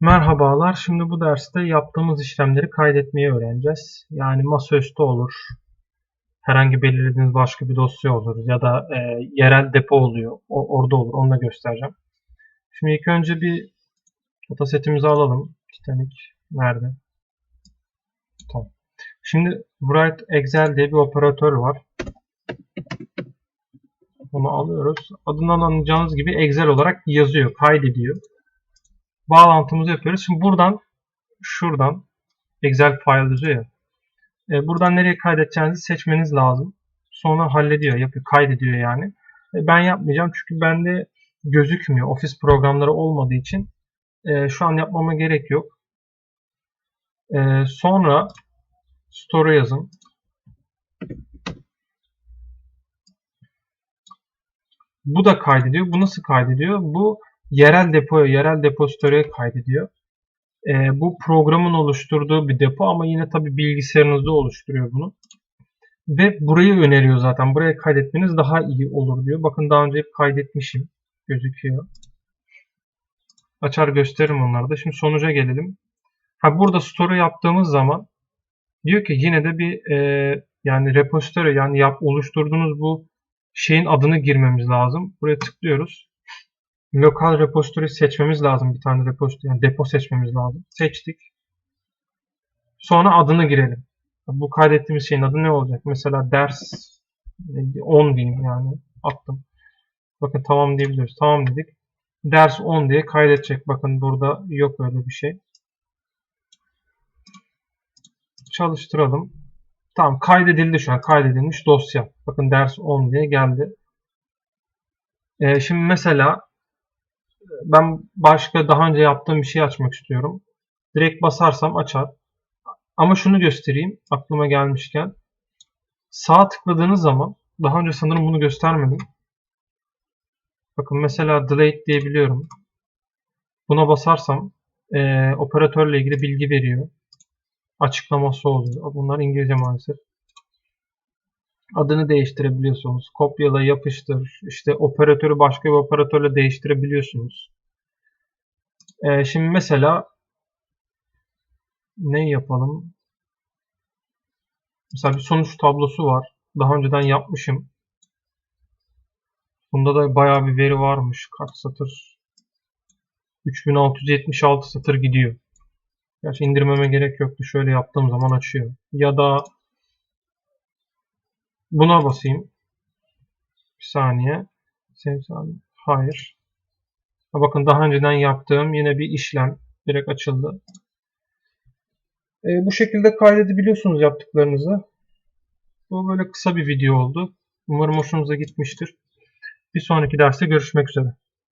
Merhabalar. Şimdi bu derste yaptığımız işlemleri kaydetmeyi öğreneceğiz. Yani masaüstü olur. Herhangi belirlediğiniz başka bir dosya olur ya da e, yerel depo oluyor. O, orada olur. Onu da göstereceğim. Şimdi ilk önce bir datasetimizi alalım. Titanic nerede? Tamam. Şimdi write Excel diye bir operatör var. Onu alıyoruz. Adından anlayacağınız gibi Excel olarak yazıyor, kaydediyor bağlantımızı yapıyoruz. Şimdi buradan şuradan Excel file yazıyor ya. E, buradan nereye kaydedeceğinizi seçmeniz lazım. Sonra hallediyor, yapıyor, kaydediyor yani. E, ben yapmayacağım çünkü bende gözükmüyor. Ofis programları olmadığı için e, şu an yapmama gerek yok. E, sonra store yazın. Bu da kaydediyor. Bu nasıl kaydediyor? Bu yerel depoya, yerel depozitoriye kaydediyor. E, bu programın oluşturduğu bir depo ama yine tabi bilgisayarınızda oluşturuyor bunu. Ve burayı öneriyor zaten. Buraya kaydetmeniz daha iyi olur diyor. Bakın daha önce hep kaydetmişim. Gözüküyor. Açar gösteririm onları da. Şimdi sonuca gelelim. Ha burada store yaptığımız zaman diyor ki yine de bir e, yani repository yani yap, oluşturduğunuz bu şeyin adını girmemiz lazım. Buraya tıklıyoruz lokal repository seçmemiz lazım. Bir tane repository, yani depo seçmemiz lazım. Seçtik. Sonra adını girelim. Bu kaydettiğimiz şeyin adı ne olacak? Mesela ders 10 diyeyim yani. Attım. Bakın tamam diyebiliyoruz. Tamam dedik. Ders 10 diye kaydedecek. Bakın burada yok öyle bir şey. Çalıştıralım. Tamam kaydedildi şu an. Kaydedilmiş dosya. Bakın ders 10 diye geldi. Ee, şimdi mesela ben başka daha önce yaptığım bir şey açmak istiyorum. Direkt basarsam açar. Ama şunu göstereyim aklıma gelmişken. Sağ tıkladığınız zaman daha önce sanırım bunu göstermedim. Bakın mesela delete diyebiliyorum. Buna basarsam e, operatörle ilgili bilgi veriyor. Açıklaması oluyor. Bunlar İngilizce maalesef. Adını değiştirebiliyorsunuz. Kopyala, yapıştır. İşte operatörü başka bir operatörle değiştirebiliyorsunuz. Ee, şimdi mesela ne yapalım? Mesela bir sonuç tablosu var. Daha önceden yapmışım. Bunda da bayağı bir veri varmış. Kaç satır? 3676 satır gidiyor. Gerçi indirmeme gerek yoktu. Şöyle yaptığım zaman açıyor. Ya da Buna basayım. Bir saniye. Hayır. Bakın daha önceden yaptığım yine bir işlem direkt açıldı. E, bu şekilde kaydedebiliyorsunuz yaptıklarınızı. Bu böyle kısa bir video oldu. Umarım hoşunuza gitmiştir. Bir sonraki derste görüşmek üzere.